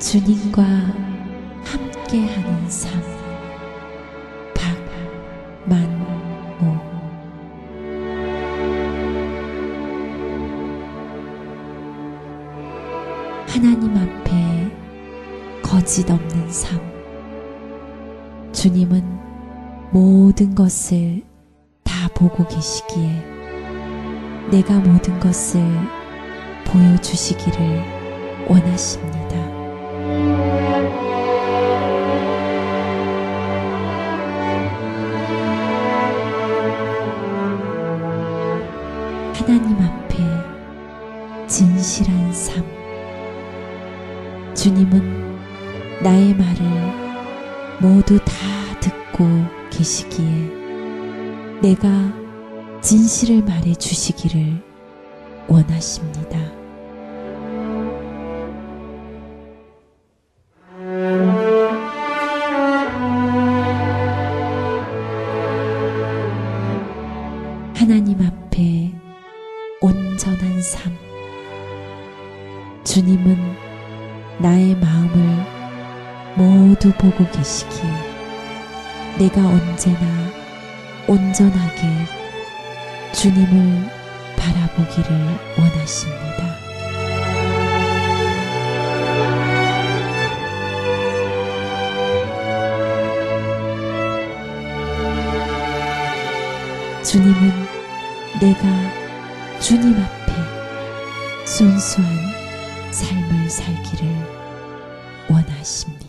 주님과 함께하는 삶. 박만호 하나님 앞에 거짓 없는 삶. 주님은 모든 것을 다 보고 계시기에 내가 모든 것을 보여주시기를 원하십니다. 하나님 앞에 진실한 삶. 주님은 나의 말을 모두 다 듣고 계시기에 내가 진실을 말해 주시기를 원하십니다. 하나님 앞에 온전한 삶. 주님은 나의 마음을 모두 보고 계시기에 내가 언제나 온전하게 주님을 바라보기를 원하십니다. 주님은 내가 주님 앞에 순수한 삶을 살기를 원하십니다.